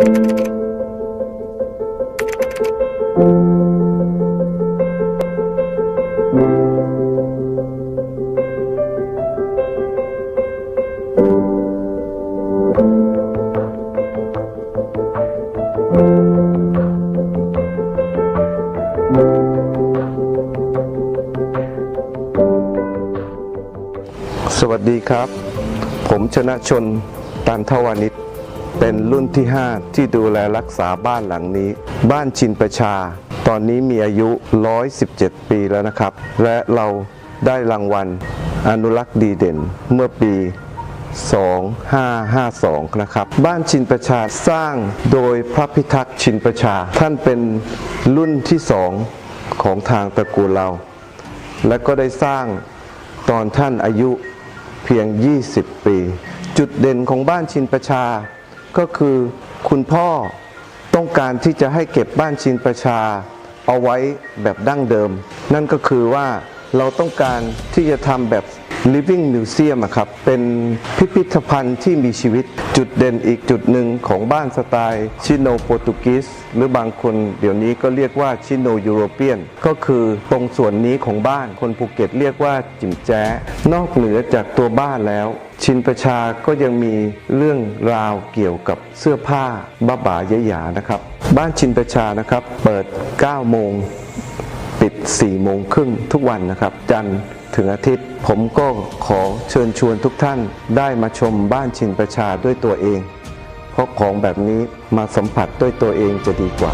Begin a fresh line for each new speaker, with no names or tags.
สวัสดีครับ ผมชนะชนตันทวานิช เป็นรุ่นที่ 5 ที่ดูแลรักษาบ้านหลังนี้ บ้านชินประชา ตอนนี้มีอายุ 117 ปีแล้วนะครับ และเราได้รางวัลอนุรักษ์ดีเด่นเมื่อปี 2552 นะครับ บ้านชินประชาสร้างโดยพระพิทักษ์ชินประชา ท่านเป็นรุ่นที่สองของทางตระกูลเรา และก็ได้สร้างตอนท่านอายุเพียง 20 ปี จุดเด่นของบ้านชินประชา ก็คือคุณพ่อต้องการที่จะให้เก็บบ้านชินประชา เอาไว้แบบดั้งเดิม นั่นก็คือว่าเราต้องการที่จะทำแบบ living museum ครับ เป็นพิพิธภัณฑ์ที่มีชีวิตจุดเด่นอีกจุดหนึ่งของบ้านสไตล์ชิโนโปรตุกีสหรือบางคนเดี๋ยวนี้ก็เรียกว่าชิโนยูโรเปียน ก็คือตรงส่วนนี้ของบ้านคนภูเก็ตเรียกว่าจิมแจ้ นอกเหนือจากตัวบ้านแล้ว ชินประชาก็ยังมีเรื่องราวเกี่ยวกับเสื้อผ้าบ้าบายะหยานะครับ บ้านชินประชานะครับ เปิด 9 โมงปิด 4 โมงครึ่งทุกวันนะครับ จันทร์ ถึงอาทิตย์ ผมก็ขอเชิญชวนทุกท่านได้มาชมบ้านชินประชาด้วยตัวเอง เพราะของแบบนี้มาสัมผัสด้วยตัวเองจะดีกว่า